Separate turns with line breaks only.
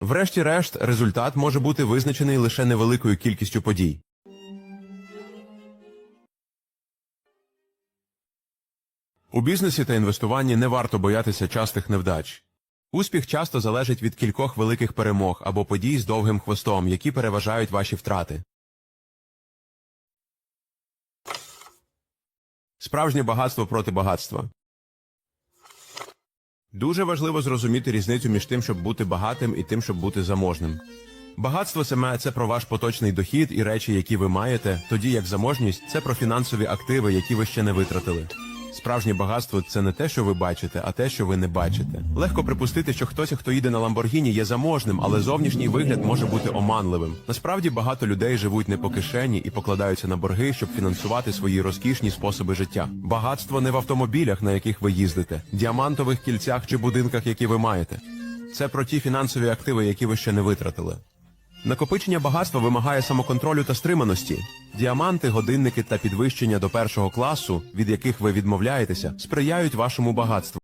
Врешті-решт, результат може бути визначений лише невеликою кількістю подій. У бізнесі та інвестуванні не варто боятися частих невдач. Успіх часто залежить від кількох великих перемог або подій з довгим хвостом, які переважають ваші втрати. Справжнє багатство проти багатства. Дуже важливо зрозуміти різницю між тим, щоб бути багатим, і тим, щоб бути заможним. Багатство саме це про ваш поточний дохід і речі, які ви маєте, тоді як заможність це про фінансові активи, які ви ще не витратили. Справжнє багатство це не те, що ви бачите, а те, що ви не бачите. Легко припустити, що хтось, хто їде на Ламборгіні, є заможним, але зовнішній вигляд може бути оманливим. Насправді багато людей живуть не по кишені і покладаються на борги, щоб фінансувати свої розкішні способи життя. Багатство не в автомобілях, на яких ви їздите, діамантових кільцях чи будинках, які ви маєте. Це про ті фінансові активи, які ви ще не витратили. Накопичення багатства вимагає самоконтролю та стриманості. Діаманти, годинники та підвищення до першого класу, від яких ви відмовляєтеся, сприяють вашому багатству.